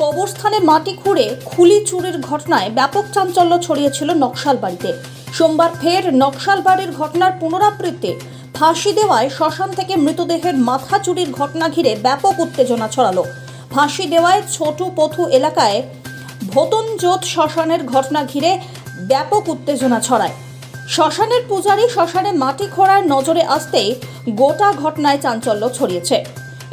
কবরস্থানে মাটি খুঁড়ে খুলি চুরির ঘটনায় ব্যাপক চাঞ্চল্য ছড়িয়েছিল নকশালবাড়িতে। সোমবার ফের নকশালবাড়ির ঘটনার পুনরাবৃত্তি ফাঁসি দেওয়ায় শ্মশান থেকে মৃতদেহের মাথা চুরির ঘটনা ঘিরে ব্যাপক উত্তেজনা ছড়ালো। ফাঁসি দেওয়ায় ছোট পথু এলাকায় ভোতনজোত শ্মশানের ঘটনা ঘিরে ব্যাপক উত্তেজনা ছড়ায়। শ্মশানের পূজারী শ্মশানে মাটি খোঁড়ার নজরে আসতেই গোটা ঘটনায় চাঞ্চল্য ছড়িয়েছে।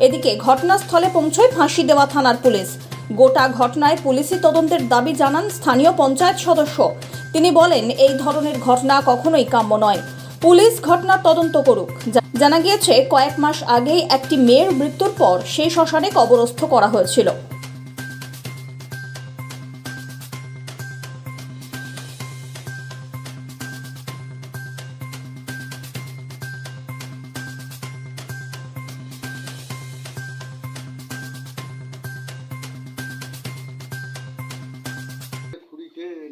এদিকে ঘটনাস্থলে পৌঁছয় ফাঁসি দেওয়া থানার পুলিশ। গোটা ঘটনায় পুলিশি তদন্তের দাবি জানান স্থানীয় পঞ্চায়েত সদস্য। তিনি বলেন, এই ধরনের ঘটনা কখনোই কাম্য নয়। পুলিশ ঘটনা তদন্ত করুক। জানা গিয়েছে, কয়েক মাস আগেই একটি মেয়ের মৃত্যুর পর সেই শ্মশানে কবরস্থ করা হয়েছিল।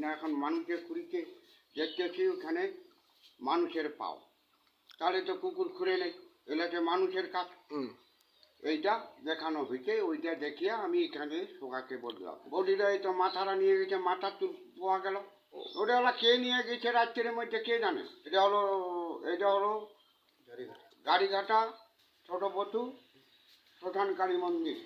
না এখন মানুষের খুঁড়িতে দেখতেছি ওখানে মানুষের পাও? তাহলে তো কুকুর খুঁড়ে নেই এলাকে মানুষের কাজ এইটা দেখানো হয়েছে ওইটা দেখিয়ে আমি এখানে সোগাকে বললাম। বডিটা এই তো মাথাটা নিয়ে গেছে মাথা তুল পাওয়া গেল। ওটা হলো কে নিয়ে গেছে রাত্রের মধ্যে কে জানে? এটা হলো এটা হলো গাড়িঘাটা। ছোট বধু প্রধানকারী মন্দির।